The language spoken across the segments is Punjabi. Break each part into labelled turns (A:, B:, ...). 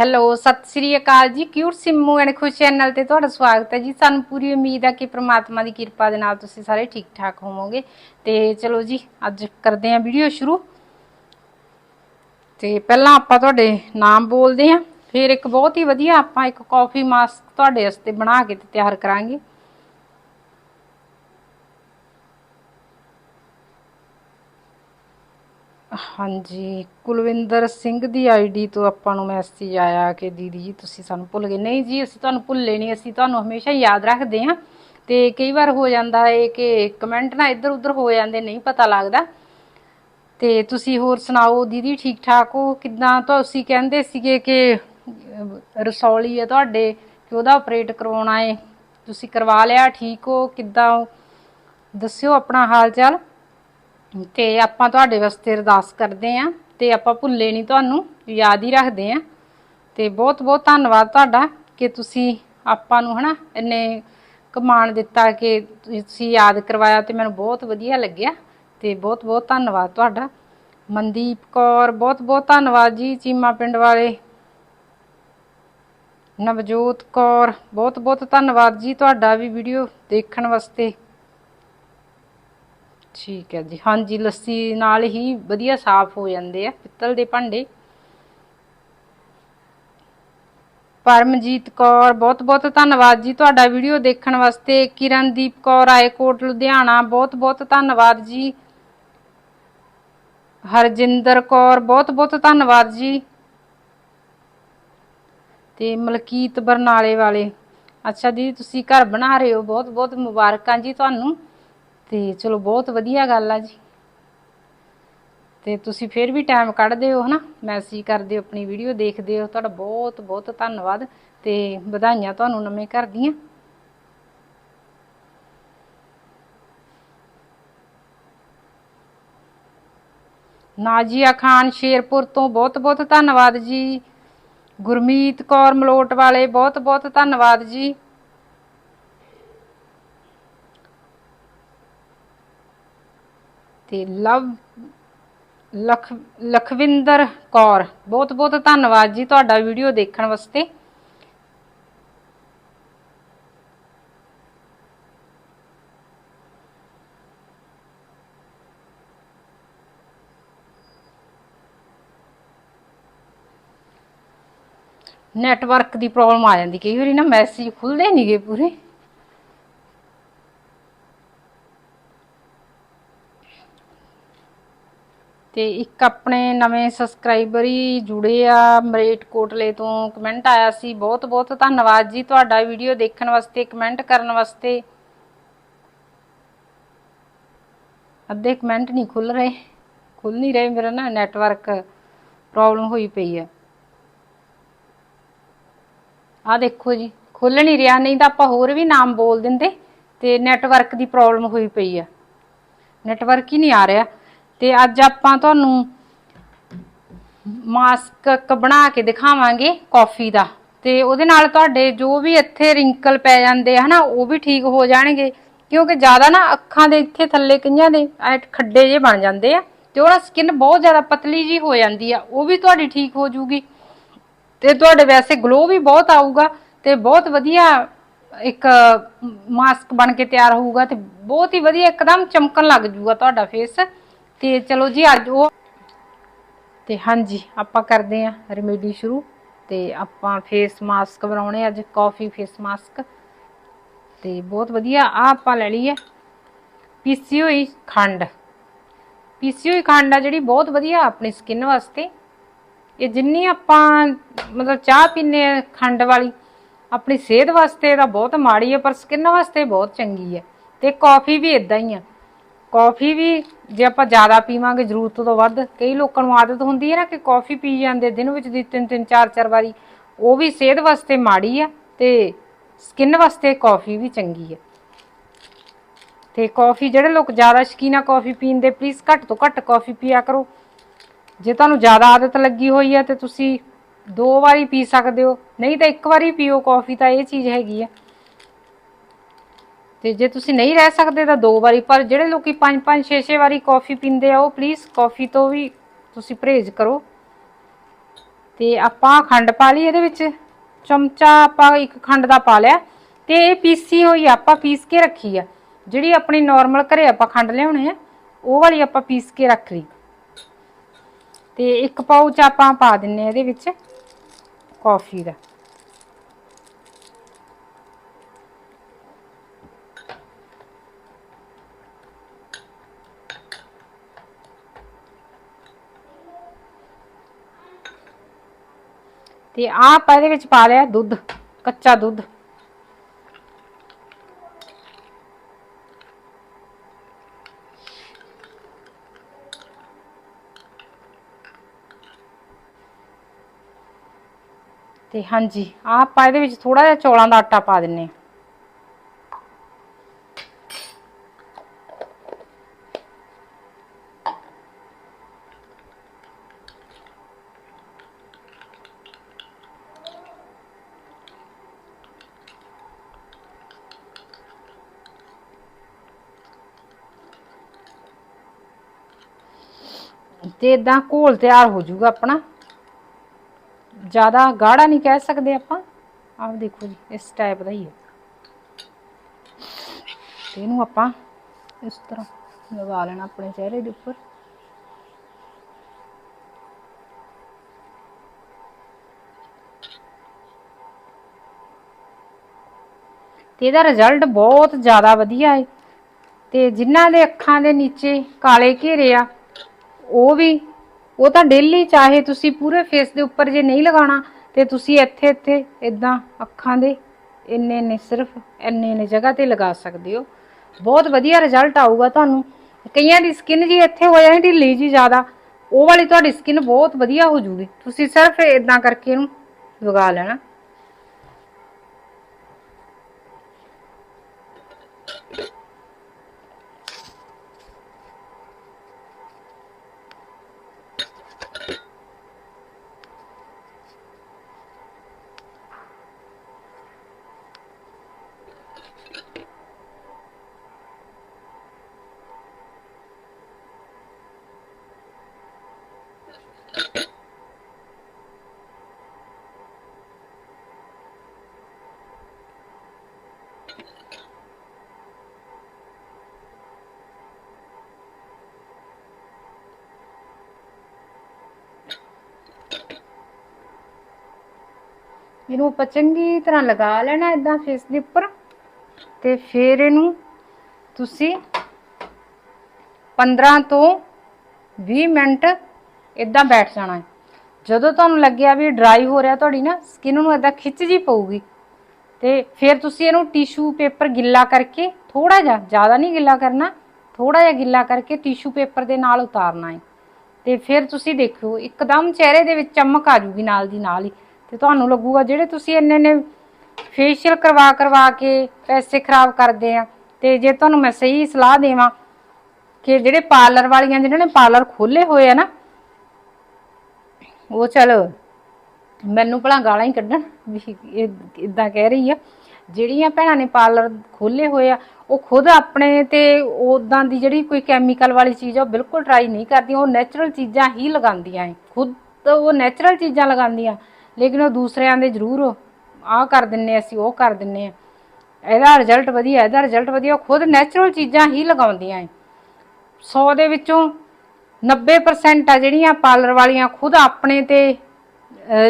A: ਹੈਲੋ, ਸਤਿ ਸ੍ਰੀ ਅਕਾਲ ਜੀ। Cute Simmu and Khush channel ਤੇ ਤੁਹਾਡਾ ਸਵਾਗਤ ਹੈ ਜੀ। ਸਾਨੂੰ ਪੂਰੀ ਉਮੀਦ ਹੈ ਕਿ ਪ੍ਰਮਾਤਮਾ ਦੀ ਕਿਰਪਾ ਦੇ ਨਾਲ ਤੁਸੀਂ ਸਾਰੇ ਠੀਕ ਠਾਕ ਹੋਵੋਗੇ। ਤੇ ਚਲੋ ਜੀ, ਅੱਜ ਕਰਦੇ ਹਾਂ ਵੀਡੀਓ ਸ਼ੁਰੂ। ਤੇ ਪਹਿਲਾਂ ਆਪਾਂ ਤੁਹਾਡੇ ਨਾਮ ਬੋਲਦੇ ਹਾਂ। ਫਿਰ ਇੱਕ ਬਹੁਤ ਹੀ ਵਧੀਆ ਆਪਾਂ ਇੱਕ ਕਾਫੀ ਮਾਸਕ ਤੁਹਾਡੇ ਵਾਸਤੇ ਬਣਾ ਕੇ ਤੇ ਤਿਆਰ ਕਰਾਂਗੇ। ਹਾਂਜੀ, ਕੁਲਵਿੰਦਰ ਸਿੰਘ ਦੀ ਆਈਡੀ ਤੋਂ ਆਪਾਂ ਨੂੰ ਮੈਸੇਜ ਆਇਆ ਕਿ ਦੀਦੀ ਜੀ, ਤੁਸੀਂ ਸਾਨੂੰ ਭੁੱਲ ਗਏ। ਨਹੀਂ ਜੀ, ਅਸੀਂ ਤੁਹਾਨੂੰ ਭੁੱਲੇ ਨਹੀਂ, ਅਸੀਂ ਤੁਹਾਨੂੰ ਹਮੇਸ਼ਾ ਯਾਦ ਰੱਖਦੇ ਹਾਂ। ਤੇ ਕਈ ਵਾਰ ਹੋ ਜਾਂਦਾ ਹੈ ਕਿ ਕਮੈਂਟ ਨਾ ਇੱਧਰ ਉੱਧਰ ਹੋ ਜਾਂਦੇ, ਨਹੀਂ ਪਤਾ ਲੱਗਦਾ। ਤੇ ਤੁਸੀਂ ਹੋਰ ਸੁਣਾਓ, ਦੀਦੀ ਠੀਕ ਠਾਕ ਹੋ? ਕਿੱਦਾਂ? ਤੁਸੀਂ ਕਹਿੰਦੇ ਸੀਗੇ ਕਿ ਰਸੌਲੀ ਹੈ ਤੁਹਾਡੇ, ਕਿ ਉਹਦਾ ਆਪਰੇਟ ਕਰਵਾਉਣਾ ਹੈ ਤੁਸੀਂ ਕਰਵਾ ਲਿਆ, ਠੀਕ ਹੋ? ਕਿੱਦਾਂ? ਹੋ? ਦੱਸਿਓ ਆਪਣਾ ਹਾਲ ਚਾਲ ਤੇ ਆਪਾਂ ਤੁਹਾਡੇ ਵਾਸਤੇ ਅਰਦਾਸ ਕਰਦੇ ਆਂ ਤੇ ਆਪਾਂ ਭੁੱਲੇ ਨਹੀਂ ਤੁਹਾਨੂੰ, ਯਾਦ ਹੀ ਰੱਖਦੇ ਆਂ। ਤੇ ਬਹੁਤ ਬਹੁਤ ਧੰਨਵਾਦ ਤੁਹਾਡਾ ਕਿ ਤੁਸੀਂ ਆਪਾਂ ਨੂੰ ਹਨਾ ਇੰਨੇ ਕਮਾਨ ਦਿੱਤਾ ਕਿ ਤੁਸੀਂ ਯਾਦ ਕਰਵਾਇਆ ਤੇ ਮੈਨੂੰ ਬਹੁਤ ਵਧੀਆ ਲੱਗਿਆ। ਤੇ ਬਹੁਤ ਬਹੁਤ ਧੰਨਵਾਦ ਤੁਹਾਡਾ। ਮਨਦੀਪ ਕੌਰ ਬਹੁਤ ਬਹੁਤ ਧੰਨਵਾਦ ਜੀ, ਚੀਮਾ ਪਿੰਡ ਵਾਲੇ। ਨਵਜੋਤ ਕੌਰ ਬਹੁਤ ਬਹੁਤ ਧੰਨਵਾਦ ਜੀ ਤੁਹਾਡਾ ਵੀ ਵੀਡੀਓ ਦੇਖਣ ਵਾਸਤੇ। ਠੀਕ ਹੈ ਜੀ। ਹਾਂਜੀ, ਲੱਸੀ ਨਾਲ ਹੀ ਵਧੀਆ ਸਾਫ਼ ਹੋ ਜਾਂਦੇ ਆ ਪਿੱਤਲ ਦੇ ਭਾਂਡੇ। ਪਰਮਜੀਤ ਕੌਰ ਬਹੁਤ ਬਹੁਤ ਧੰਨਵਾਦ ਜੀ ਤੁਹਾਡਾ ਵੀਡੀਓ ਦੇਖਣ ਵਾਸਤੇ। ਕਿਰਨਦੀਪ ਕੌਰ ਆਏਕੋਟ ਲੁਧਿਆਣਾ ਬਹੁਤ ਬਹੁਤ ਧੰਨਵਾਦ ਜੀ। ਹਰਜਿੰਦਰ ਕੌਰ ਬਹੁਤ ਬਹੁਤ ਧੰਨਵਾਦ ਜੀ। ਤੇ ਮਲਕੀਤ ਬਰਨਾਲੇ ਵਾਲੇ। ਅੱਛਾ ਜੀ, ਤੁਸੀਂ ਘਰ ਬਣਾ ਰਹੇ ਹੋ। ਬਹੁਤ ਬਹੁਤ ਮੁਬਾਰਕਾਂ ਜੀ ਤੁਹਾਨੂੰ। ਤੇ ਚਲੋ ਬਹੁਤ ਵਧੀਆ ਗੱਲ ਆ ਜੀ। ਤੇ ਤੁਸੀਂ ਫਿਰ ਵੀ ਟਾਈਮ ਕੱਢਦੇ ਹੋ, ਹਨਾ? ਮੈਸੇਜ ਕਰਦੇ ਹੋ, ਆਪਣੀ ਵੀਡੀਓ ਦੇਖਦੇ ਹੋ। ਤੁਹਾਡਾ ਬਹੁਤ ਬਹੁਤ ਧੰਨਵਾਦ ਤੇ ਵਧਾਈਆਂ ਤੁਹਾਨੂੰ ਨਵੇਂ ਘਰ ਦੀਆਂ। ਨਾਜੀਆ ਖਾਨ ਸ਼ੇਰਪੁਰ ਤੋਂ ਬਹੁਤ ਬਹੁਤ ਧੰਨਵਾਦ ਜੀ। ਗੁਰਮੀਤ ਕੌਰ ਮਲੋਟ ਵਾਲੇ, ਬਹੁਤ ਬਹੁਤ ਧੰਨਵਾਦ ਜੀ। ਤੇ ਲਵ, ਲਖ, ਲਖਵਿੰਦਰ ਕੌਰ। ਬਹੁਤ ਬਹੁਤ ਧੰਨਵਾਦ ਜੀ ਤੁਹਾਡਾ ਵੀਡੀਓ ਦੇਖਣ ਵਾਸਤੇ। ਨੈਟਵਰਕ ਦੀ ਪ੍ਰੋਬਲਮ ਆ ਜਾਂਦੀ। ਕਈ ਵਾਰੀ ਨਾ ਮੈਸੇਜ ਖੁੱਲਦੇ ਨਹੀਂਗੇ ਪੂਰੇ। ਤੇ ਇੱਕ ਆਪਣੇ ਨਵੇਂ ਸਬਸਕ੍ਰਾਈਬਰ ਹੀ ਜੁੜੇ ਆ ਮਰੇਟ ਕੋਟਲੇ ਤੋਂ ਕਮੈਂਟ ਆਇਆ ਸੀ। ਬਹੁਤ ਬਹੁਤ ਧੰਨਵਾਦ ਜੀ ਤੁਹਾਡਾ ਵੀਡੀਓ ਦੇਖਣ ਵਾਸਤੇ ਕਮੈਂਟ ਕਰਨ ਵਾਸਤੇ। ਅੱਧੇ ਕਮੈਂਟ ਨਹੀਂ ਖੁੱਲ ਰਹੇ। ਖੁੱਲ ਨਹੀਂ ਰਹੇ, ਮੇਰਾ ਨਾ ਨੈਟਵਰਕ ਪ੍ਰੋਬਲਮ ਹੋਈ ਪਈ ਆ। ਆ ਦੇਖੋ ਜੀ ਖੁੱਲ ਨਹੀਂ ਰਿਹਾ, ਨਹੀਂ ਤਾਂ ਆਪਾਂ ਹੋਰ ਵੀ ਨਾਮ ਬੋਲ ਦਿੰਦੇ ਤੇ ਨੈਟਵਰਕ ਦੀ ਪ੍ਰੋਬਲਮ ਹੋਈ ਪਈ ਆ। ਨੈਟਵਰਕ ਹੀ ਨਹੀਂ ਆ ਰਿਹਾ। ਤੇ ਅੱਜ ਆਪਾਂ ਤੁਹਾਨੂੰ ਮਾਸਕ ਬਣਾ ਕੇ ਦਿਖਾਵਾਂਗੇ ਕਾਫੀ ਦਾ। ਤੇ ਉਹਦੇ ਨਾਲ ਤੁਹਾਡੇ ਜੋ ਵੀ ਇੱਥੇ ਰਿੰਕਲ ਪੈ ਜਾਂਦੇ ਆ ਹਨਾ, ਉਹ ਵੀ ਠੀਕ ਹੋ ਜਾਣਗੇ। ਕਿਉਂਕਿ ਜ਼ਿਆਦਾ ਨਾ ਅੱਖਾਂ ਦੇ ਇੱਥੇ ਥੱਲੇ ਕਈਆਂ ਦੇ ਐ ਖੱਡੇ ਜੇ ਬਣ ਜਾਂਦੇ ਆ ਤੇ ਉਹਦਾ ਸਕਿਨ ਬਹੁਤ ਜ਼ਿਆਦਾ ਪਤਲੀ ਜੀ ਹੋ ਜਾਂਦੀ ਆ, ਉਹ ਵੀ ਤੁਹਾਡੀ ਠੀਕ ਹੋ ਜੂਗੀ। ਤੇ ਤੁਹਾਡੇ ਵੈਸੇ ਗਲੋ ਵੀ ਬਹੁਤ ਆਊਗਾ ਤੇ ਬਹੁਤ ਵਧੀਆ ਇੱਕ ਮਾਸਕ ਬਣ ਕੇ ਤਿਆਰ ਹੋਊਗਾ ਤੇ ਬਹੁਤ ਹੀ ਵਧੀਆ ਇੱਕਦਮ ਚਮਕਣ ਲੱਗ ਜੂਗਾ ਤੁਹਾਡਾ ਫੇਸ ਤੇ ਚਲੋ ਜੀ, ਅੱਜ ਉਹ ਤੇ ਹਾਂਜੀ, ਆਪਾਂ ਕਰਦੇ ਆਂ ਰੈਮੇਡੀ ਸ਼ੁਰੂ ਤੇ ਆਪਾਂ ਫੇਸ ਮਾਸਕ ਬਣਾਉਣੇ ਅੱਜ ਕਾਫੀ ਫੇਸ ਮਾਸਕ ਤੇ ਬਹੁਤ ਵਧੀਆ ਆ ਆਪਾਂ ਲੈ ਲਈ ਹੈ ਪੀਸੀ ਹੋਈ ਖੰਡ। ਪੀਸੀ ਹੋਈ ਖੰਡ ਆ ਜਿਹੜੀ ਬਹੁਤ ਵਧੀਆ ਆਪਣੀ ਸਕਿਨ ਵਾਸਤੇ। ਇਹ ਜਿੰਨੀ ਆਪਾਂ ਮਤਲਬ ਚਾਹ ਪੀਨੇ ਆ ਖੰਡ ਵਾਲੀ, ਆਪਣੀ ਸਿਹਤ ਵਾਸਤੇ ਤਾਂ ਬਹੁਤ ਮਾੜੀ ਹੈ ਪਰ ਸਕਿਨ ਵਾਸਤੇ ਬਹੁਤ ਚੰਗੀ ਹੈ ਤੇ ਕਾਫੀ ਵੀ ਇਦਾਂ ਹੀ ਆ। ਕਾਫੀ ਵੀ ਜੇ ਆਪਾਂ ਜ਼ਿਆਦਾ ਪੀਵਾਂਗੇ ਜ਼ਰੂਰਤ ਤੋਂ ਵੱਧ, ਕਈ ਲੋਕਾਂ ਨੂੰ ਆਦਤ ਹੁੰਦੀ ਹੈ ਨਾ ਕਿ ਕਾਫੀ ਪੀ ਜਾਂਦੇ ਦਿਨ ਵਿੱਚ ਦੀ ਤਿੰਨ ਤਿੰਨ, ਚਾਰ ਚਾਰ ਵਾਰੀ। ਉਹ ਵੀ ਸਿਹਤ ਵਾਸਤੇ ਮਾੜੀ ਆ ਤੇ ਸਕਿਨ ਵਾਸਤੇ ਕਾਫੀ ਵੀ ਚੰਗੀ ਆ। ਤੇ ਕਾਫੀ ਜਿਹੜੇ ਲੋਕ ਜ਼ਿਆਦਾ ਸ਼ਕੀਨਾ ਕਾਫੀ ਪੀਣ ਦੇ ਪਲੀਜ਼ ਘੱਟ ਤੋਂ ਘੱਟ ਕਾਫੀ ਪੀਆ ਕਰੋ। ਜੇ ਤੁਹਾਨੂੰ ਜ਼ਿਆਦਾ ਆਦਤ ਲੱਗੀ ਹੋਈ ਹੈ ਤੇ ਤੁਸੀਂ ਦੋ ਵਾਰੀ ਪੀ ਸਕਦੇ ਹੋ, ਨਹੀਂ ਤਾਂ ਇੱਕ ਵਾਰੀ ਪੀਓ ਕਾਫੀ ਤਾਂ ਇਹ ਚੀਜ਼ ਹੈਗੀ ਆ। ਤੇ ਜੇ ਤੁਸੀਂ ਨਹੀਂ ਰਹਿ ਸਕਦੇ ਤਾਂ ਦੋ ਵਾਰੀ, ਪਰ ਜਿਹੜੇ ਲੋਕੀ ਪੰਜ ਪੰਜ, ਛੇ ਛੇ ਵਾਰੀ ਕਾਫੀ ਪੀਂਦੇ ਆ, ਉਹ ਪਲੀਜ਼ ਕਾਫੀ ਤੋਂ ਵੀ ਤੁਸੀਂ ਪਰਹੇਜ਼ ਕਰੋ। ਤੇ ਆਪਾਂ ਖੰਡ ਪਾ ਲਈ ਇਹਦੇ ਵਿੱਚ। ਚਮਚਾ ਆਪਾਂ ਇੱਕ ਖੰਡ ਦਾ ਪਾ ਲਿਆ। ਤੇ ਇਹ ਪੀਸੀ ਹੋਈ ਆਪਾਂ ਪੀਸ ਕੇ ਰੱਖੀ ਆ। ਜਿਹੜੀ ਆਪਣੀ ਨਾਰਮਲ ਘਰੇ ਆਪਾਂ ਖੰਡ ਲਿਆਉਣੇ ਆ, ਉਹ ਵਾਲੀ ਆਪਾਂ ਪੀਸ ਕੇ ਰੱਖ ਲਈ। ਤੇ ਇੱਕ ਪਾਊਚ ਆਪਾਂ ਪਾ ਦਿੰਨੇ ਆ ਇਹਦੇ ਵਿੱਚ ਕਾਫੀ ਦਾ। ਤੇ ਆਹ ਆਪਾਂ ਇਹਦੇ ਵਿੱਚ ਪਾ ਲਿਆ ਦੁੱਧ, ਕੱਚਾ ਦੁੱਧ। ਤੇ ਹਾਂਜੀ ਆਹ ਆਪਾਂ ਇਹਦੇ ਵਿੱਚ ਥੋੜਾ ਜਿਹਾ ਚੌਲਾਂ ਦਾ ਆਟਾ ਪਾ ਦਿੰਨੇ ਆ ਤੇ ਇਦਾਂ ਘੋਲ ਤਿਆਰ ਹੋ ਜਾਊਗਾ ਆਪਣਾ, ਜ਼ਿਆਦਾ ਗਾੜਾ ਨਹੀਂ ਕਹਿ ਸਕਦੇ ਆਪਾਂ। ਆਹ ਦੇਖੋ ਜੀ, ਇਸ ਟਾਈਪ ਦਾ ਹੀ ਹੈ। ਤੇ ਇਹਨੂੰ ਆਪਾਂ ਇਸ ਤਰ੍ਹਾਂ ਲਗਾ ਲੈਣਾ ਆਪਣੇ ਚਿਹਰੇ ਦੇ ਉੱਪਰ। ਤੇ ਇਹਦਾ ਰਿਜ਼ਲਟ ਬਹੁਤ ਜ਼ਿਆਦਾ ਵਧੀਆ ਹੈ। ਤੇ ਜਿਨ੍ਹਾਂ ਦੇ ਅੱਖਾਂ ਦੇ ਨੀਚੇ ਕਾਲੇ ਘੇਰੇ ਆ ਉਹ ਵੀ, ਉਹ ਤਾਂ ਡੇਲੀ ਚਾਹੇ ਤੁਸੀਂ ਪੂਰੇ ਫੇਸ ਦੇ ਉੱਪਰ ਜੇ ਨਹੀਂ ਲਗਾਉਣਾ, ਤੇ ਤੁਸੀਂ ਇੱਥੇ ਇੱਥੇ ਇਦਾਂ ਅੱਖਾਂ ਦੇ ਇੰਨੇ ਇੰਨੇ ਸਿਰਫ ਇੰਨੇ ਇੰਨੇ ਜਗ੍ਹਾ ਤੇ ਲਗਾ ਸਕਦੇ ਹੋ। ਬਹੁਤ ਵਧੀਆ ਰਿਜ਼ਲਟ ਆਊਗਾ ਤੁਹਾਨੂੰ। ਕਈਆਂ ਦੀ ਸਕਿਨ ਜੀ ਇੱਥੇ ਹੋ ਜਾਣੀ ਢਿੱਲੀ ਜੀ ਜ਼ਿਆਦਾ, ਉਹ ਵਾਲੀ ਤੁਹਾਡੀ ਸਕਿਨ ਬਹੁਤ ਵਧੀਆ ਹੋ ਜੂਗੀ। ਤੁਸੀਂ ਸਿਰਫ ਇਦਾਂ ਕਰਕੇ ਇਹਨੂੰ ਲਗਾ ਲੈਣਾ। ਇਹਨੂੰ ਆਪਾਂ ਚੰਗੀ ਤਰ੍ਹਾਂ ਲਗਾ ਲੈਣਾ ਇਦਾਂ ਫੇਸ ਦੇ ਉੱਪਰ। ਤੇ ਫਿਰ ਇਹਨੂੰ ਤੁਸੀਂ 15 ਤੋਂ 20 ਮਿੰਟ ਇਦਾਂ ਬੈਠ ਜਾਣਾ ਹੈ। ਜਦੋਂ ਤੁਹਾਨੂੰ ਲੱਗਿਆ ਵੀ ਡਰਾਈ ਹੋ ਰਿਹਾ ਤੁਹਾਡੀ ਨਾ ਸਕਿਨ ਨੂੰ ਇਦਾਂ ਖਿੱਚ ਜੀ ਪਊਗੀ। ਤੇ ਫਿਰ ਤੁਸੀਂ ਇਹਨੂੰ ਟਿਸ਼ੂ ਪੇਪਰ ਗਿੱਲਾ ਕਰਕੇ ਥੋੜਾ ਜਿਹਾ, ਜ਼ਿਆਦਾ ਨਹੀਂ ਗਿੱਲਾ ਕਰਨਾ ਥੋੜਾ ਜਿਹਾ ਗਿੱਲਾ ਕਰਕੇ ਟਿਸ਼ੂ ਪੇਪਰ ਦੇ ਨਾਲ ਉਤਾਰਨਾ ਹੈ। ਤੇ ਫਿਰ ਤੁਸੀਂ ਦੇਖਿਓ, ਇੱਕਦਮ ਚਿਹਰੇ ਦੇ ਵਿੱਚ ਚਮਕ ਆ ਜੂਗੀ ਨਾਲ ਦੀ ਨਾਲ ਹੀ। ਤੇ ਤੁਹਾਨੂੰ ਲੱਗੂਗਾ ਜਿਹੜੇ ਤੁਸੀਂ ਇੰਨੇ ਨੇ ਫੇਸ਼ੀਅਲ ਕਰਵਾ ਕਰਵਾ ਕੇ ਪੈਸੇ ਖਰਾਬ ਕਰਦੇ ਆ। ਤੇ ਜੇ ਤੁਹਾਨੂੰ ਮੈਂ ਸਹੀ ਸਲਾਹ ਦੇਵਾਂ ਕਿ ਜਿਹੜੇ ਪਾਰਲਰ ਵਾਲੀਆਂ ਜਿਹਨਾਂ ਨੇ ਪਾਰਲਰ ਖੋਲੇ ਹੋਏ ਆ ਨਾ, ਉਹ ਚਲ ਮੈਨੂੰ ਭਲਾ ਗਾਲਾਂ ਹੀ ਕੱਢਣ ਵੀ ਇਹ ਇਦਾਂ ਕਹਿ ਰਹੀ ਆ। ਜਿਹੜੀਆਂ ਭੈਣਾਂ ਨੇ ਪਾਰਲਰ ਖੋਲੇ ਹੋਏ ਆ, ਉਹ ਖੁਦ ਆਪਣੇ ਤੇ ਉਦਾਂ ਦੀ ਜਿਹੜੀ ਕੋਈ ਕੈਮੀਕਲ ਵਾਲੀ ਚੀਜ਼ ਆ, ਉਹ ਬਿਲਕੁਲ ਟਰਾਈ ਨਹੀਂ ਕਰਦੀਆਂ। ਉਹ ਨੈਚੁਰਲ ਚੀਜ਼ਾਂ ਹੀ ਲਗਾਉਂਦੀਆਂ ਐ ਖੁਦ ਉਹ ਨੈਚੁਰਲ ਚੀਜ਼ਾਂ ਲਗਾਉਂਦੀਆਂ। ਲੇਕਿਨ ਉਹ ਦੂਸਰਿਆਂ ਦੇ ਜ਼ਰੂਰ ਆਹ ਕਰ ਦਿੰਨੇ ਅਸੀਂ ਉਹ ਕਰ ਦਿੰਨੇ ਆ। ਇਹਦਾ ਰਿਜ਼ਲਟ ਵਧੀਆ, ਇਹਦਾ ਰਿਜ਼ਲਟ ਵਧੀਆ, ਉਹ ਖੁਦ ਨੈਚੁਰਲ ਚੀਜ਼ਾਂ ਹੀ ਲਗਾਉਂਦੀਆਂ ਐ। 100 ਦੇ ਵਿੱਚੋਂ 90% ਆ ਜਿਹੜੀਆਂ ਪਾਰਲਰ ਵਾਲੀਆਂ ਖੁਦ ਆਪਣੇ ਤੇ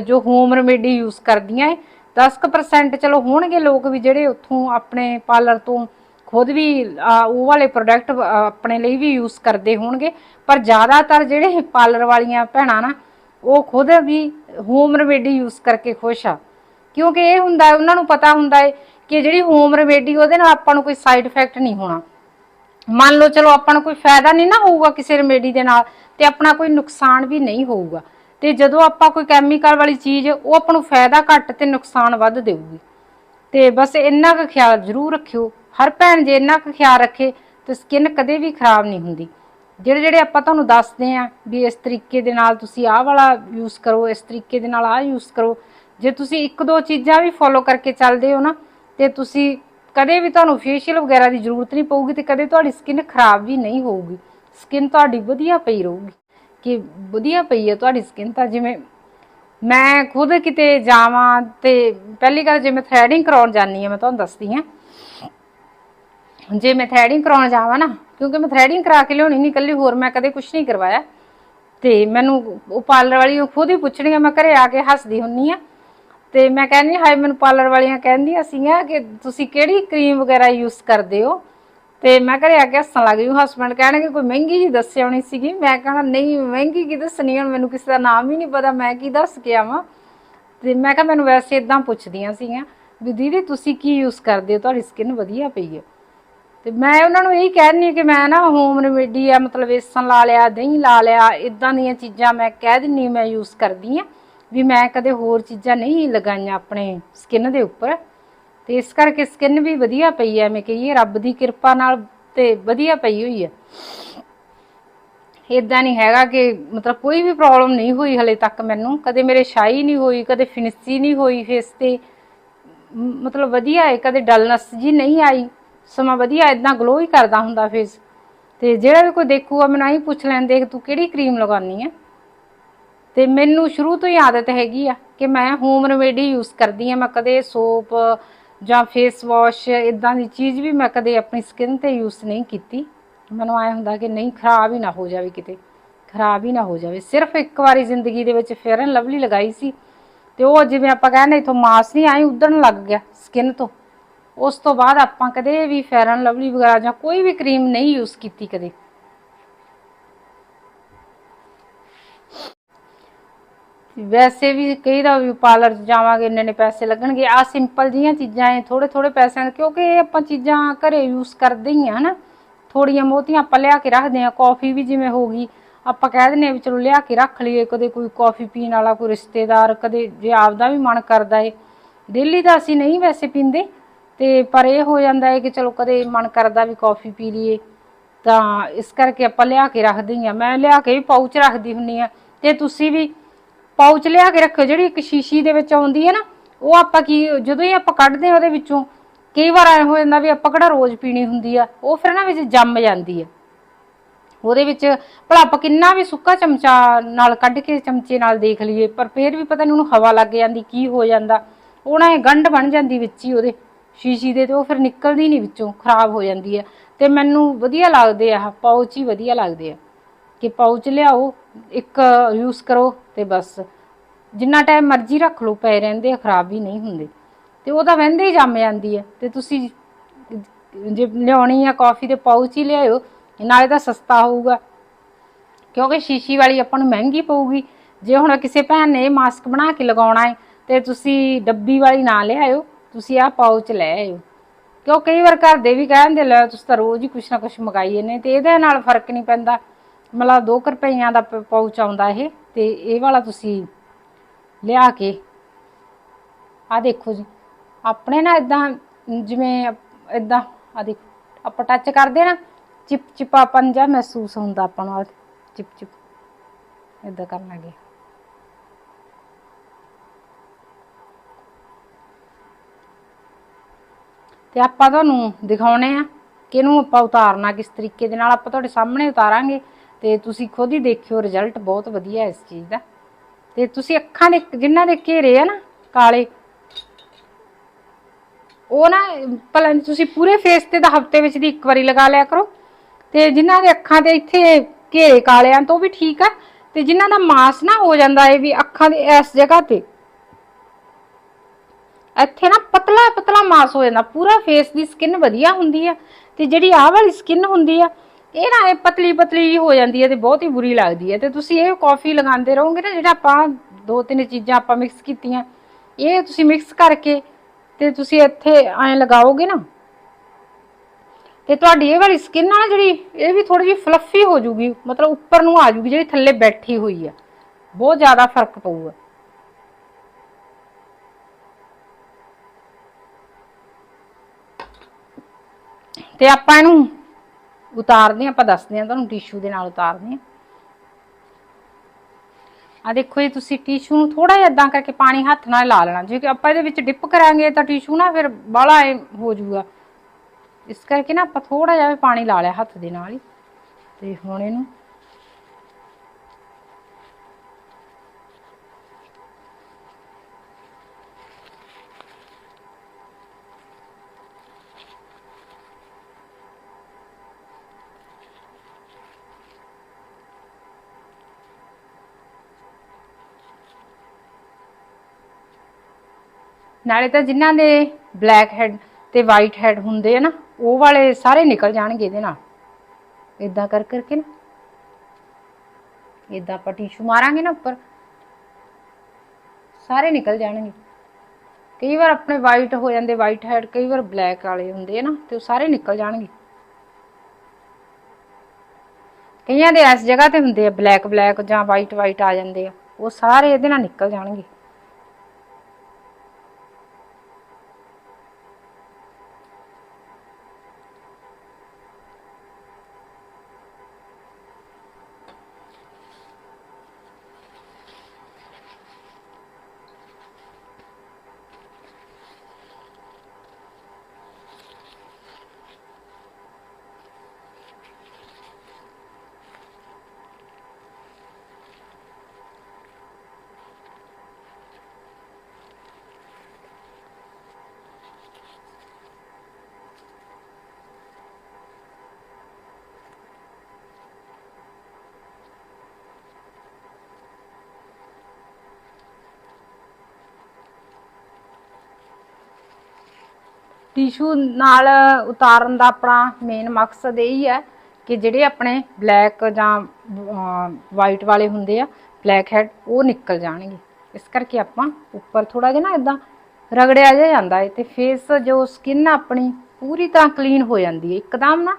A: ਜੋ ਹੋਮ ਰੈਮੇਡੀ ਯੂਜ਼ ਕਰਦੀਆਂ ਏ 10% ਚਲੋ ਹੋਣਗੇ ਲੋਕ ਵੀ ਜਿਹੜੇ ਉੱਥੋਂ ਆਪਣੇ ਪਾਰਲਰ ਤੋਂ ਖੁਦ ਵੀ ਉਹ ਵਾਲੇ ਪ੍ਰੋਡਕਟ ਆਪਣੇ ਲਈ ਵੀ ਯੂਜ਼ ਕਰਦੇ ਹੋਣਗੇ। ਪਰ ਜ਼ਿਆਦਾਤਰ ਜਿਹੜੇ ਪਾਰਲਰ ਵਾਲੀਆਂ ਭੈਣਾਂ ਨਾ ਉਹ ਖੁਦ ਵੀ ਹੋਮ ਰੈਮੇਡੀ ਯੂਜ਼ ਕਰਕੇ ਖੁਸ਼ ਆ। ਕਿਉਂਕਿ ਇਹ ਹੁੰਦਾ ਉਹਨਾਂ ਨੂੰ ਪਤਾ ਹੁੰਦਾ ਹੈ ਕਿ ਜਿਹੜੀ ਹੋਮ ਰੈਮੇਡੀ ਉਹਦੇ ਨਾਲ ਆਪਾਂ ਨੂੰ ਕੋਈ ਸਾਈਡ ਇਫੈਕਟ ਨਹੀਂ ਹੋਣਾ। ਮੰਨ ਲਓ, ਚਲੋ ਆਪਾਂ ਨੂੰ ਕੋਈ ਫਾਇਦਾ ਨਹੀਂ ਨਾ ਹੋਊਗਾ ਕਿਸੇ ਰੈਮੇਡੀ ਦੇ ਨਾਲ, ਤੇ ਆਪਣਾ ਕੋਈ ਨੁਕਸਾਨ ਵੀ ਨਹੀਂ ਹੋਊਗਾ। ਤੇ ਜਦੋਂ ਆਪਾਂ ਕੋਈ ਕੈਮੀਕਲ ਵਾਲੀ ਚੀਜ਼, ਉਹ ਆਪਾਂ ਨੂੰ ਫਾਇਦਾ ਘੱਟ ਤੇ ਨੁਕਸਾਨ ਵੱਧ ਦੇਊਗੀ। ਤੇ ਬਸ ਇੰਨਾ ਕੁ ਖਿਆਲ ਜ਼ਰੂਰ ਰੱਖਿਓ। ਹਰ ਭੈਣ ਜੇ ਇੰਨਾ ਕੁ ਖਿਆਲ ਰੱਖੇ, ਤੇ ਸਕਿਨ ਕਦੇ ਵੀ ਖਰਾਬ ਨਹੀਂ ਹੁੰਦੀ। ਜਿਹੜੇ ਜਿਹੜੇ ਆਪਾਂ ਤੁਹਾਨੂੰ ਦੱਸਦੇ ਆ ਵੀ ਇਸ ਤਰੀਕੇ ਦੇ ਨਾਲ ਤੁਸੀਂ ਆਹ ਵਾਲਾ ਯੂਜ਼ ਕਰੋ, ਇਸ ਤਰੀਕੇ ਦੇ ਨਾਲ ਆਹ ਯੂਜ਼ ਕਰੋ, ਜੇ ਤੁਸੀਂ ਇੱਕ ਦੋ ਚੀਜ਼ਾਂ ਵੀ ਫੋਲੋ ਕਰਕੇ ਚੱਲਦੇ ਹੋ ਨਾ, ਤੇ ਤੁਸੀਂ ਕਦੇ ਵੀ ਤੁਹਾਨੂੰ ਫੇਸ਼ੀਅਲ ਵਗੈਰਾ ਦੀ ਜ਼ਰੂਰਤ ਨਹੀਂ ਪਊਗੀ ਤੇ ਕਦੇ ਤੁਹਾਡੀ ਸਕਿਨ ਖਰਾਬ ਵੀ ਨਹੀਂ ਹੋਊਗੀ। ਸਕਿਨ ਤੁਹਾਡੀ ਵਧੀਆ ਪਈ ਰਹੂਗੀ। ਕਿ ਵਧੀਆ ਪਈ ਹੈ ਤੁਹਾਡੀ ਸਕਿਨ ਤਾਂ ਜਿਵੇਂ ਮੈਂ ਖੁਦ ਕਿਤੇ ਜਾਵਾਂ ਤੇ ਪਹਿਲੀ ਗੱਲ ਜੇ ਮੈਂ ਥ੍ਰੈਡਿੰਗ ਕਰਾਉਣ ਜਾਨੀ ਆ ਮੈਂ ਤੁਹਾਨੂੰ ਦੱਸਦੀ ਆ ਜੇ ਮੈਂ ਥ੍ਰੈਡਿੰਗ ਕਰਾਉਣ ਜਾਵਾਂ ਨਾ, ਕਿਉਂਕਿ ਮੈਂ ਥ੍ਰੈਡਿੰਗ ਕਰਾ ਕੇ ਲਿਆਉਣੀ ਨਹੀਂ ਕੱਲੀ ਹੋਰ ਮੈਂ ਕਦੇ ਕੁਝ ਨਹੀਂ ਕਰਵਾਇਆ। ਤੇ ਮੈਨੂੰ ਉਹ ਪਾਰਲਰ ਵਾਲੀ ਉਹ ਖੁਦ ਹੀ ਪੁੱਛਣੀ ਆ ਮੈਂ ਘਰੇ ਆ ਕੇ ਹੱਸਦੀ ਹੁੰਨੀ ਆ। ਤੇ ਮੈਂ ਕਹਿੰਦੀ ਹਾਏ, ਮੈਨੂੰ ਪਾਰਲਰ ਵਾਲੀਆਂ ਕਹਿੰਦੀਆਂ ਸੀਗੀਆਂ ਕਿ ਤੁਸੀਂ ਕਿਹੜੀ ਕਰੀਮ ਵਗੈਰਾ ਯੂਜ਼ ਕਰਦੇ ਹੋ? ਤੇ ਮੈਂ ਘਰੇ ਆ ਕੇ ਹੱਸਣ ਲੱਗ ਗਈ। ਹਸਬੰਡ ਕਹਿਣਗੇ, ਕੋਈ ਮਹਿੰਗੀ ਜੀ ਦੱਸਿਆ ਹੋਣੀ ਸੀਗੀ। ਮੈਂ ਕਹਣਾ, ਨਹੀਂ, ਮਹਿੰਗੀ ਕੀ ਦੱਸਣੀ ਹੁਣ ਮੈਨੂੰ ਕਿਸੇ ਦਾ ਨਾਮ ਹੀ ਨਹੀਂ ਪਤਾ, ਮੈਂ ਕੀ ਦੱਸ ਕੇ ਆਵਾਂ? ਤੇ ਮੈਂ ਕਿਹਾ, ਮੈਨੂੰ ਵੈਸੇ ਇਦਾਂ ਪੁੱਛਦੀਆਂ ਸੀਗੀਆਂ ਵੀ ਦੀਦੀ, ਤੁਸੀਂ ਕੀ ਯੂਜ਼ ਕਰਦੇ ਹੋ? ਤੁਹਾਡੀ ਸਕਿਨ ਵਧੀਆ ਪਈ ਹੈ ਤੇ ਮੈਂ ਉਹਨਾਂ ਨੂੰ ਇਹੀ ਕਹਿਣੀ ਕਿ ਮੈਂ ਨਾ ਹੋਮ ਰੈਮੇਡੀ ਆ, ਮਤਲਬ ਵੇਸਣ ਲਾ ਲਿਆ, ਦਹੀਂ ਲਾ ਲਿਆ ਇਦਾਂ ਦੀਆਂ ਚੀਜ਼ਾਂ ਮੈਂ ਕਹਿ ਦਿੰਨੀ ਮੈਂ ਯੂਜ਼ ਕਰਦੀ ਆ ਵੀ ਮੈਂ ਕਦੇ ਹੋਰ ਚੀਜ਼ਾਂ ਨਹੀਂ ਲਗਾਈਆਂ ਆਪਣੇ ਸਕਿਨ ਦੇ ਉੱਪਰ। ਤੇ ਇਸ ਕਰਕੇ ਸਕਿਨ ਵੀ ਵਧੀਆ ਪਈ ਐ ਮੈਂ ਕਹੀਏ ਰੱਬ ਦੀ ਕਿਰਪਾ ਨਾਲ ਤੇ ਵਧੀਆ ਪਈ ਹੋਈ ਹੈ ਇਦਾਂ ਨਹੀਂ ਹੈਗਾ ਕਿ ਮਤਲਬ ਕੋਈ ਵੀ ਪ੍ਰੋਬਲਮ ਨਹੀਂ ਹੋਈ ਹਲੇ ਤੱਕ ਮੈਨੂੰ, ਕਦੇ ਮੇਰੇ ਸ਼ਾਈ ਨਹੀਂ ਹੋਈ, ਕਦੇ ਫਿਨਿਸ਼ੀ ਨਹੀਂ ਹੋਈ ਫੇਸ ਤੇ। ਮਤਲਬ ਵਧੀਆ ਹੈ ਕਦੇ ਡਲਨੈਸ ਜੀ ਨਹੀਂ ਆਈ। ਸਮਾਂ ਵਧੀਆ ਇਦਾਂ ਗਲੋ ਹੀ ਕਰਦਾ ਹੁੰਦਾ ਫੇਸ ਤੇ ਜਿਹੜਾ ਵੀ ਕੋਈ ਦੇਖੂਗਾ, ਮੈਨੂੰ ਆਹੀ ਪੁੱਛ ਲੈਂਦੇ ਕਿ ਤੂੰ ਕਿਹੜੀ ਕਰੀਮ ਲਗਾਉਣੀ ਹੈ ਤੇ ਮੈਨੂੰ ਸ਼ੁਰੂ ਤੋਂ ਹੀ ਆਦਤ ਹੈਗੀ ਆ ਕਿ ਮੈਂ ਹੋਮ ਰੈਮੇਡੀ ਯੂਜ਼ ਕਰਦੀ ਆ। ਮੈਂ ਕਦੇ ਸੋਪ ਜਾਂ ਫੇਸ ਵਾਸ਼ ਇਦਾਂ ਦੀ ਚੀਜ਼ ਵੀ ਮੈਂ ਕਦੇ ਆਪਣੀ ਸਕਿਨ ਤੇ ਯੂਜ਼ ਨਹੀਂ ਕੀਤੀ। ਮੈਨੂੰ ਆਇਆ ਹੁੰਦਾ ਕਿ ਨਹੀਂ, ਖਰਾਬ ਹੀ ਨਾ ਹੋ ਜਾਵੇ ਕਿਤੇ। ਖਰਾਬ ਹੀ ਨਾ ਹੋ ਜਾਵੇ। ਸਿਰਫ ਇੱਕ ਵਾਰੀ ਜ਼ਿੰਦਗੀ ਦੇ ਵਿੱਚ ਫੇਅਰ ਐਂਡ ਲਵਲੀ ਲਗਾਈ ਸੀ। ਤੇ ਉਹ ਜਿਵੇਂ ਆਪਾਂ ਕਹਿੰਦੇ, ਇਥੋਂ ਮਾਸ ਨਹੀਂ ਆਈ ਉਧੜਨ ਲੱਗ ਗਿਆ ਸਕਿਨ ਤੋਂ। ਉਸ ਤੋਂ ਬਾਅਦ ਆਪਾਂ ਕਦੇ ਵੀ ਫੈਰਨ ਲਵਲੀ ਵਗੈਰਾ ਜਾਂ ਕੋਈ ਵੀ ਕਰੀਮ ਨਹੀਂ ਯੂਜ਼ ਕੀਤੀ ਕਦੇ। ਵੈਸੇ ਵੀ ਕਈ ਦਾ ਵੀ ਪਾਰਲਰ 'ਚ ਜਾਵਾਂਗੇ, ਇੰਨੇ ਨੇ ਪੈਸੇ ਲੱਗਣਗੇ। ਆ ਸਿੰਪਲ ਜੀਆਂ ਚੀਜ਼ਾਂ ਐ ਥੋੜੇ ਥੋੜੇ ਪੈਸਿਆਂ ਕਿਉਂਕਿ ਇਹ ਆਪਾਂ ਚੀਜ਼ਾਂ ਘਰੇ ਯੂਜ਼ ਕਰਦੇ ਹੀ ਆ, ਹਨਾ। ਥੋੜੀਆਂ ਮੋਤੀਆਂ ਆਪਾਂ ਲਿਆ ਕੇ ਰੱਖਦੇ ਆ ਕਾਫੀ ਵੀ ਜਿਵੇਂ ਹੋ ਗਈ, ਆਪਾਂ ਕਹਿ ਦਿੰਦੇ ਆ ਵੀ ਚਲੋ ਲਿਆ ਕੇ ਰੱਖ ਲਈਏ, ਕਦੇ ਕੋਈ ਕਾਫੀ ਪੀਣ ਵਾਲਾ, ਕੋਈ ਰਿਸ਼ਤੇਦਾਰ, ਕਦੇ ਜੇ ਆਪਦਾ ਵੀ ਮਨ ਕਰਦਾ ਏ। ਡੇਲੀ ਦਾ ਅਸੀਂ ਨਹੀਂ ਵੈਸੇ ਪੀਂਦੇ। ਤੇ ਪਰ ਇਹ ਹੋ ਜਾਂਦਾ ਹੈ ਕਿ ਚਲੋ ਕਦੇ ਮਨ ਕਰਦਾ ਵੀ ਕਾਫੀ ਪੀ ਲਈਏ, ਤਾਂ ਇਸ ਕਰਕੇ ਆਪਾਂ ਲਿਆ ਕੇ ਰੱਖਦੀ ਆ ਮੈਂ ਲਿਆ ਕੇ ਵੀ ਪਾਊਚ ਰੱਖਦੀ ਹੁੰਨੀ ਆ ਤੇ ਤੁਸੀਂ ਵੀ ਪਾਊਚ ਲਿਆ ਕੇ ਰੱਖੋ ਜਿਹੜੀ ਇੱਕ ਸ਼ੀਸ਼ੀ ਦੇ ਵਿੱਚ ਆਉਂਦੀ ਹੈ ਨਾ, ਉਹ ਆਪਾਂ ਕੀ, ਜਦੋਂ ਹੀ ਆਪਾਂ ਕੱਢਦੇ ਆ ਉਹਦੇ ਵਿੱਚੋਂ, ਕਈ ਵਾਰ ਐ ਹੋ ਜਾਂਦਾ ਵੀ ਆਪਾਂ ਕਿਹੜਾ ਰੋਜ਼ ਪੀਣੀ ਹੁੰਦੀ ਆ, ਉਹ ਫਿਰ ਨਾ ਵਿੱਚ ਜੰਮ ਜਾਂਦੀ ਆ। ਉਹਦੇ ਵਿੱਚ ਭਲਾ ਆਪਾਂ ਕਿੰਨਾ ਵੀ ਸੁੱਕਾ ਚਮਚਾ ਨਾਲ ਕੱਢ ਕੇ ਚਮਚੇ ਨਾਲ ਦੇਖ ਲਈਏ, ਪਰ ਫੇਰ ਵੀ ਪਤਾ ਨਹੀਂ ਉਹਨੂੰ ਹਵਾ ਲੱਗ ਜਾਂਦੀ, ਕੀ ਹੋ ਜਾਂਦਾ, ਉਹ ਨਾ ਇਹ ਗੰਢ ਬਣ ਜਾਂਦੀ ਵਿੱਚ ਹੀ ਉਹਦੇ। ਸ਼ੀਸ਼ੀ ਦੇ ਤੇ ਉਹ ਫਿਰ ਨਿਕਲਦੀ ਨਹੀਂ ਵਿੱਚੋਂ, ਖਰਾਬ ਹੋ ਜਾਂਦੀ ਹੈ। ਤੇ ਮੈਨੂੰ ਵਧੀਆ ਲੱਗਦੇ ਆ ਪਾਉਚ ਹੀ ਵਧੀਆ ਲੱਗਦੇ ਆ। ਕਿ ਪਾਉਚ ਲਿਆਓ, ਇੱਕ ਯੂਜ਼ ਕਰੋ ਤੇ ਬਸ। ਜਿੰਨਾ ਟਾਈਮ ਮਰਜ਼ੀ ਰੱਖ ਲਓ, ਪਏ ਰਹਿੰਦੇ ਆ, ਖਰਾਬ ਵੀ ਨਹੀਂ ਹੁੰਦੇ। ਤੇ ਉਹ ਤਾਂ ਵਹਿੰਦੇ ਹੀ ਜੰਮ ਜਾਂਦੀ ਹੈ। ਤੇ ਤੁਸੀਂ ਜੇ ਲਿਆਉਣੀ ਆ ਕਾਫੀ ਦੇ ਪਾਉਚ ਹੀ ਲਿਆਇਓ ਨਾਲੇ ਤਾਂ ਸਸਤਾ ਹੋਊਗਾ। ਕਿਉਂਕਿ ਸ਼ੀਸ਼ੀ ਵਾਲੀ ਆਪਾਂ ਨੂੰ ਮਹਿੰਗੀ ਪਊਗੀ। ਜੇ ਹੁਣ ਕਿਸੇ ਭੈਣ ਨੇ ਮਾਸਕ ਬਣਾ ਕੇ ਲਗਾਉਣਾ ਹੈ, ਤੇ ਤੁਸੀਂ ਡੱਬੀ ਵਾਲੀ ਨਾ ਲਿਆਇਓ। ਤੁਸੀਂ ਆਹ ਪਾਉਚ ਲੈ ਆਇਓ। ਕਿਉਂ ਕਈ ਵਾਰ ਘਰ ਦੇ ਵੀ ਕਹਿੰਦੇ, ਲੈ ਤੁਸੀਂ ਤਾਂ ਰੋਜ਼ ਹੀ ਕੁਛ ਨਾ ਕੁਛ ਮੰਗਾਈਏ ਨੇ, ਤੇ ਇਹਦੇ ਨਾਲ ਫ਼ਰਕ ਨਹੀਂ ਪੈਂਦਾ। ਮਤਲਬ 2 ਰੁਪਈਆਂ ਦਾ ਪ- ਪਾਊਚ ਆਉਂਦਾ ਇਹ, ਤੇ ਇਹ ਵਾਲਾ ਤੁਸੀਂ ਲਿਆ ਕੇ ਆ ਦੇਖੋ ਜੀ। ਆਪਣੇ ਨਾ ਇਦਾਂ ਜਿਵੇਂ ਇਦਾਂ ਆ ਦੇਖੋ, ਆਪਾਂ ਟੱਚ ਕਰਦੇ ਨਾ ਚਿਪ ਚਿਪਾਪਨ ਜਿਹਾ ਮਹਿਸੂਸ ਹੁੰਦਾ ਆਪਾਂ ਨੂੰ, ਆਹ ਚਿਪ ਚਿਪ ਇਦਾਂ ਕਰਨ ਲੱਗੇ। ਤੇ ਆਪਾਂ ਤੁਹਾਨੂੰ ਦਿਖਾਉਣੇ ਆ ਕਿ ਇਹਨੂੰ ਆਪਾਂ ਉਤਾਰਨਾ ਕਿਸ ਤਰੀਕੇ ਦੇ ਨਾਲ, ਆਪਾਂ ਤੁਹਾਡੇ ਸਾਹਮਣੇ ਉਤਾਰਾਂਗੇ ਤੇ ਤੁਸੀਂ ਖੁਦ ਹੀ ਦੇਖਿਓ ਰਿਜ਼ਲਟ ਬਹੁਤ ਵਧੀਆ ਇਸ ਚੀਜ਼ ਦਾ। ਤੇ ਤੁਸੀਂ ਅੱਖਾਂ ਦੇ, ਜਿਨ੍ਹਾਂ ਦੇ ਘੇਰੇ ਆ ਨਾ, ਕਾਲੇ, ਉਹ ਨਾ, ਭਲਾ ਤੁਸੀਂ ਪੂਰੇ ਫੇਸ ਤੇ ਤਾਂ ਹਫ਼ਤੇ ਵਿੱਚ ਦੀ ਇੱਕ ਵਾਰੀ ਲਗਾ ਲਿਆ ਕਰੋ। ਤੇ ਜਿਨ੍ਹਾਂ ਦੇ ਅੱਖਾਂ ਦੇ ਇੱਥੇ ਘੇਰੇ ਕਾਲਿਆਂ ਤੋਂ ਵੀ ਠੀਕ ਆ। ਤੇ ਜਿਨ੍ਹਾਂ ਦਾ ਮਾਸ ਨਾ ਹੋ ਜਾਂਦਾ ਹੈ ਵੀ ਅੱਖਾਂ ਦੇ ਇਸ ਜਗ੍ਹਾ ਤੇ ਇੱਥੇ ਨਾ ਪਤਲਾ ਪਤਲਾ ਮਾਸ ਹੋ ਜਾਂਦਾ, ਪੂਰਾ ਫੇਸ ਦੀ ਸਕਿਨ ਵਧੀਆ ਹੁੰਦੀ ਆ, ਤੇ ਜਿਹੜੀ ਆਹ ਵਾਲੀ ਸਕਿਨ ਹੁੰਦੀ ਆ, ਇਹ ਨਾ ਇਹ ਪਤਲੀ ਪਤਲੀ ਹੋ ਜਾਂਦੀ ਹੈ ਤੇ ਬਹੁਤ ਹੀ ਬੁਰੀ ਲੱਗਦੀ ਹੈ ਤੇ ਤੁਸੀਂ ਇਹ ਕਾਫੀ ਲਗਾਉਂਦੇ ਰਹੋਗੇ ਨਾ, ਜਿਹੜਾ ਆਪਾਂ ਦੋ ਤਿੰਨ ਚੀਜ਼ਾਂ ਆਪਾਂ ਮਿਕਸ ਕੀਤੀਆਂ, ਇਹ ਤੁਸੀਂ ਮਿਕਸ ਕਰਕੇ ਤੇ ਤੁਸੀਂ ਇੱਥੇ ਐਂ ਲਗਾਓਗੇ ਨਾ, ਤੇ ਤੁਹਾਡੀ ਇਹ ਵਾਲੀ ਸਕਿਨ ਨਾ ਜਿਹੜੀ ਇਹ ਵੀ ਥੋੜੀ ਜਿਹੀ ਫਲੱਫੀ ਹੋ ਜੂਗੀ, ਮਤਲਬ ਉੱਪਰ ਨੂੰ ਆ ਜੂਗੀ, ਜਿਹੜੀ ਥੱਲੇ ਬੈਠੀ ਹੋਈ ਆ, ਬਹੁਤ ਜ਼ਿਆਦਾ ਫ਼ਰਕ ਪਊਗਾ। ਤੇ ਆਪਾਂ ਇਹਨੂੰ ਉਤਾਰਦੇ ਹਾਂ, ਆਪਾਂ ਦੱਸਦੇ ਹਾਂ, ਤੁਹਾਨੂੰ ਟਿਸ਼ੂ ਦੇ ਨਾਲ ਉਤਾਰਦੇ ਹਾਂ। ਆ ਦੇਖੋ ਜੀ, ਤੁਸੀਂ ਟਿਸ਼ੂ ਨੂੰ ਥੋੜਾ ਜਿਹਾ ਇਦਾਂ ਕਰਕੇ ਪਾਣੀ ਹੱਥ ਨਾਲ ਲਾ ਲੈਣਾ। ਜੇ ਕਿ ਆਪਾਂ ਇਹਦੇ ਵਿੱਚ ਡਿਪ ਕਰਾਂਗੇ ਤਾਂ ਟਿਸ਼ੂ ਨਾ ਫਿਰ ਬਾਹਲਾ ਹੋ ਜਾਊਗਾ। ਇਸ ਕਰਕੇ ਨਾ ਆਪਾਂ ਥੋੜਾ ਜਿਹਾ ਵੀ ਪਾਣੀ ਲਾ ਲਿਆ ਹੱਥ ਦੇ ਨਾਲ ਹੀ। ਤੇ ਹੁਣ ਇਹਨੂੰ ਨਾਲੇ ਤਾਂ ਜਿਨ੍ਹਾਂ ਦੇ ਬਲੈਕ ਹੈਡ ਤੇ ਵਾਈਟ ਹੈਡ ਹੁੰਦੇ ਆ ਨਾ, ਉਹ ਵਾਲੇ ਸਾਰੇ ਨਿਕਲ ਜਾਣਗੇ ਇਹਦੇ ਨਾਲ। ਇਦਾਂ ਕਰ ਕਰਕੇ ਨਾ। ਇਦਾਂ ਆਪਾਂ ਟਿਸ਼ੂ ਮਾਰਾਂਗੇ ਨਾ ਉੱਪਰ। ਸਾਰੇ ਨਿਕਲ ਜਾਣਗੇ। ਕਈ ਵਾਰ ਆਪਣੇ ਵਾਈਟ ਹੋ ਜਾਂਦੇ ਵਾਈਟ ਹੈਡ ਕਈ ਵਾਰ ਬਲੈਕ ਵਾਲੇ ਹੁੰਦੇ ਆ ਨਾ, ਤੇ ਉਹ ਸਾਰੇ ਨਿਕਲ ਜਾਣਗੇ। ਕਈਆਂ ਦੇ ਇਸ ਜਗ੍ਹਾ ਤੇ ਹੁੰਦੇ ਆ ਬਲੈਕ ਬਲੈਕ ਜਾਂ ਵਾਈਟ ਵਾਈਟ ਆ ਜਾਂਦੇ ਆ। ਉਹ ਸਾਰੇ ਇਹਦੇ ਨਾਲ ਨਿਕਲ ਜਾਣਗੇ। ਟਿਸ਼ੂ ਨਾਲ ਉਤਾਰਨ ਦਾ ਆਪਣਾ ਮੇਨ ਮਕਸਦ ਇਹ ਹੀ ਹੈ ਕਿ ਜਿਹੜੇ ਆਪਣੇ ਬਲੈਕ ਜਾਂ ਵਾਈਟ ਵਾਲੇ ਹੁੰਦੇ ਆ ਬਲੈਕ ਹੈਡ ਉਹ ਨਿਕਲ ਜਾਣਗੇ। ਇਸ ਕਰਕੇ ਆਪਾਂ ਉੱਪਰ ਥੋੜਾ ਜਿਹਾ ਨਾ ਇਦਾਂ ਰਗੜਿਆ ਜਾ ਜਾਂਦਾ ਹੈ ਤੇ ਫੇਸ ਜੋ ਸਕਿਨ ਆਪਣੀ ਪੂਰੀ ਤਰ੍ਹਾਂ ਕਲੀਨ ਹੋ ਜਾਂਦੀ ਹੈ ਇੱਕਦਮ ਨਾ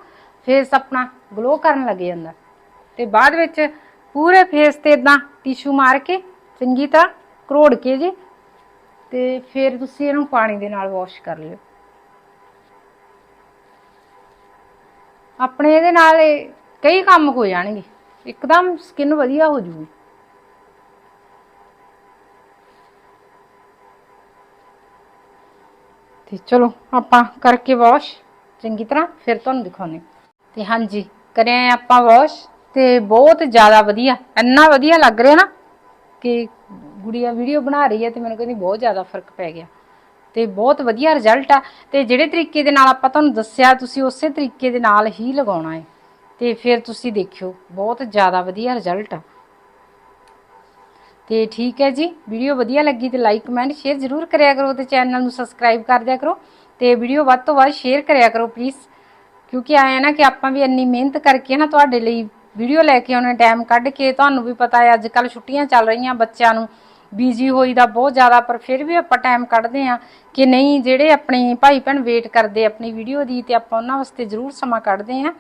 A: ਫੇਸ ਆਪਣਾ ਗਲੋ ਕਰਨ ਲੱਗ ਜਾਂਦਾ। ਤੇ ਬਾਅਦ ਵਿੱਚ ਪੂਰੇ ਫੇਸ ਤੇ ਇਦਾਂ ਟਿਸ਼ੂ ਮਾਰ ਕੇ ਚੰਗੀ ਤਰ੍ਹਾਂ ਕਰੋੜ ਕੇ ਜੀ ਤੇ ਫਿਰ ਤੁਸੀਂ ਇਹਨੂੰ ਪਾਣੀ ਦੇ ਨਾਲ ਵਾਸ਼ ਕਰ ਲਿਓ। ਆਪਣੇ ਇਹਦੇ ਨਾਲ ਇਹ ਕਈ ਕੰਮ ਹੋ ਜਾਣਗੇ। ਇੱਕਦਮ ਸਕਿਨ ਵਧੀਆ ਹੋ ਜੂਗੀ। ਤੇ ਚਲੋ, ਆਪਾਂ ਕਰਕੇ ਵਾਸ਼ ਚੰਗੀ ਤਰ੍ਹਾਂ ਫਿਰ ਤੁਹਾਨੂੰ ਦਿਖਾਉਂਦੇ ਹਾਂ। ਤੇ ਹਾਂਜੀ, ਕਰਿਆ ਆਪਾਂ ਵਾਸ਼ ਤੇ ਬਹੁਤ ਜ਼ਿਆਦਾ ਵਧੀਆ, ਇੰਨਾ ਵਧੀਆ ਲੱਗ ਰਿਹਾ ਨਾ ਕਿ ਗੁੜੀਆ ਵੀਡੀਓ ਬਣਾ ਰਹੀ ਹੈ ਤੇ ਮੈਨੂੰ ਕਹਿੰਦੀ ਬਹੁਤ ਜ਼ਿਆਦਾ ਫ਼ਰਕ ਪੈ ਗਿਆ। ਤੇ ਬਹੁਤ ਵਧੀਆ ਰਿਜ਼ਲਟ ਆ। ਤੇ ਜਿਹੜੇ ਤਰੀਕੇ ਦੇ ਨਾਲ ਆਪਾਂ ਤੁਹਾਨੂੰ ਦੱਸਿਆ, ਤੁਸੀਂ ਉਸੇ ਤਰੀਕੇ ਦੇ ਨਾਲ ਹੀ ਲਗਾਉਣਾ ਹੈ ਤੇ ਫਿਰ ਤੁਸੀਂ ਦੇਖਿਓ, ਬਹੁਤ ਜ਼ਿਆਦਾ ਵਧੀਆ ਰਿਜ਼ਲਟ ਆ। ਤੇ ਠੀਕ ਹੈ ਜੀ ਵੀਡੀਓ ਵਧੀਆ ਲੱਗੀ ਤੇ ਲਾਈਕ ਕਮੈਂਟ ਸ਼ੇਅਰ ਜ਼ਰੂਰ ਕਰਿਆ ਕਰੋ ਤੇ ਚੈਨਲ ਨੂੰ ਸਬਸਕ੍ਰਾਈਬ ਕਰ ਦਿਆ ਕਰੋ। ਤੇ ਵੀਡੀਓ ਵੱਧ ਤੋਂ ਵੱਧ ਸ਼ੇਅਰ ਕਰਿਆ ਕਰੋ ਪਲੀਜ਼ ਕਿਉਂਕਿ ਆਇਆ ਨਾ ਕਿ ਆਪਾਂ ਵੀ ਇੰਨੀ ਮਿਹਨਤ ਕਰਕੇ ਨਾ ਤੁਹਾਡੇ ਲਈ ਵੀਡੀਓ ਲੈ ਕੇ ਆਉਣੇ ਟਾਈਮ ਕੱਢ ਕੇ। ਤੁਹਾਨੂੰ ਵੀ ਪਤਾ ਹੈ ਅੱਜ ਕੱਲ ਛੁੱਟੀਆਂ ਚੱਲ ਰਹੀਆਂ ਬੱਚਿਆਂ ਨੂੰ। ਬੀਜੀ ਹੋਈਦਾ ਬਹੁਤ ਜ਼ਿਆਦਾ, ਪਰ ਫਿਰ ਵੀ ਆਪਾਂ ਟਾਈਮ ਕੱਢਦੇ ਆ ਕਿ ਨਹੀਂ, ਜਿਹੜੇ ਆਪਣੇ ਭਾਈ ਭੈਣ ਵੇਟ ਕਰਦੇ ਆਪਣੀ ਵੀਡੀਓ ਦੀ, ਤੇ ਆਪਾਂ ਉਹਨਾਂ ਵਾਸਤੇ ਜ਼ਰੂਰ ਸਮਾਂ ਕੱਢਦੇ ਆ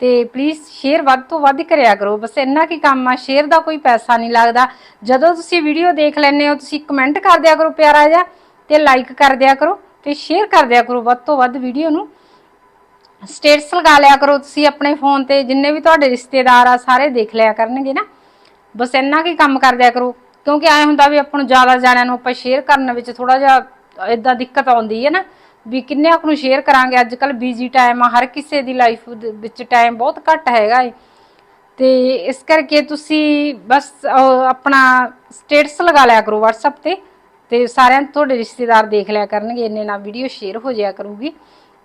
A: ਤੇ ਪਲੀਜ਼ ਸ਼ੇਅਰ ਵੱਧ ਤੋਂ ਵੱਧ ਕਰਿਆ ਕਰੋ। ਬਸ ਇੰਨਾ ਕੀ ਕੰਮ ਆ ਸ਼ੇਅਰ ਦਾ ਕੋਈ ਪੈਸਾ ਨਹੀਂ ਲੱਗਦਾ। ਜਦੋਂ ਤੁਸੀਂ ਵੀਡੀਓ ਦੇਖ ਲੈਂਦੇ ਹੋ, ਤੁਸੀਂ ਕਮੈਂਟ ਕਰ ਦਿਆ ਕਰੋ ਪਿਆਰਾ ਜਿਹਾ, ਤੇ ਲਾਈਕ ਕਰ ਦਿਆ ਕਰੋ, ਤੇ ਸ਼ੇਅਰ ਕਰ ਦਿਆ ਕਰੋ ਵੱਧ ਤੋਂ ਵੱਧ ਵੀਡੀਓ ਨੂੰ। ਸਟੇਟਸ ਲਗਾ ਲਿਆ ਕਰੋ ਤੁਸੀਂ ਆਪਣੇ ਫੋਨ ਤੇ, ਜਿੰਨੇ ਵੀ ਤੁਹਾਡੇ ਰਿਸ਼ਤੇਦਾਰ ਆ, ਸਾਰੇ ਦੇਖ ਲਿਆ ਕਰਨਗੇ ਨਾ। ਬਸ ਇੰਨਾ ਕੀ ਕੰਮ ਕਰ ਦਿਆ ਕਰੋ। ਕਿਉਂਕਿ ਐ ਹੁੰਦਾ ਵੀ ਆਪਾਂ ਨੂੰ ਜ਼ਿਆਦਾ ਜਾਣਿਆਂ ਨੂੰ ਆਪਾਂ ਸ਼ੇਅਰ ਕਰਨ ਵਿੱਚ ਥੋੜਾ ਜਿਹਾ ਇਦਾਂ ਦਿੱਕਤ ਆਉਂਦੀ ਹੈ ਨਾ, ਵੀ ਕਿੰਨੇ ਆਪ ਨੂੰ ਸ਼ੇਅਰ ਕਰਾਂਗੇ। ਅੱਜ ਕੱਲ ਬੀਜੀ ਟਾਈਮ ਆ, ਹਰ ਕਿਸੇ ਦੀ ਲਾਈਫ ਵਿੱਚ ਟਾਈਮ ਬਹੁਤ ਘੱਟ ਹੈਗਾ ਏ। ਤੇ ਇਸ ਕਰਕੇ ਤੁਸੀਂ ਬਸ ਆਪਣਾ ਸਟੇਟਸ ਲਗਾ ਲਿਆ ਕਰੋ WhatsApp ਤੇ ਤੇ ਸਾਰਿਆਂ ਤੁਹਾਡੇ ਰਿਸ਼ਤੇਦਾਰ ਦੇਖ ਲਿਆ ਕਰਨਗੇ, ਇੰਨੇ ਨਾਲ ਵੀਡੀਓ ਸ਼ੇਅਰ ਹੋ ਜਾਇਆ ਕਰੂਗੀ।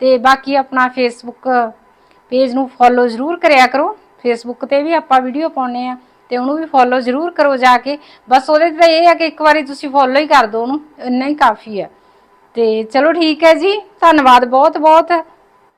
A: ਤੇ ਬਾਕੀ ਆਪਣਾ ਫੇਸਬੁੱਕ ਪੇਜ ਨੂੰ ਫੋਲੋ ਜ਼ਰੂਰ ਕਰਿਆ ਕਰੋ। ਫੇਸਬੁੱਕ ਤੇ ਵੀ ਆਪਾਂ ਵੀਡੀਓ ਪਾਉਨੇ ਆ ਤੇ ਉਹਨੂੰ ਵੀ ਫੋਲੋ ਜ਼ਰੂਰ ਕਰੋ ਜਾ ਕੇ। ਬਸ ਉਹਦੇ ਤੇ ਤਾਂ ਇਹ ਆ ਕਿ ਇੱਕ ਵਾਰੀ ਤੁਸੀਂ ਫੋਲੋ ਹੀ ਕਰ ਦਿਓ ਉਹਨੂੰ। ਇੰਨਾ ਹੀ ਕਾਫੀ ਹੈ ਤੇ ਚਲੋ ਠੀਕ ਹੈ ਜੀ। ਧੰਨਵਾਦ ਬਹੁਤ ਬਹੁਤ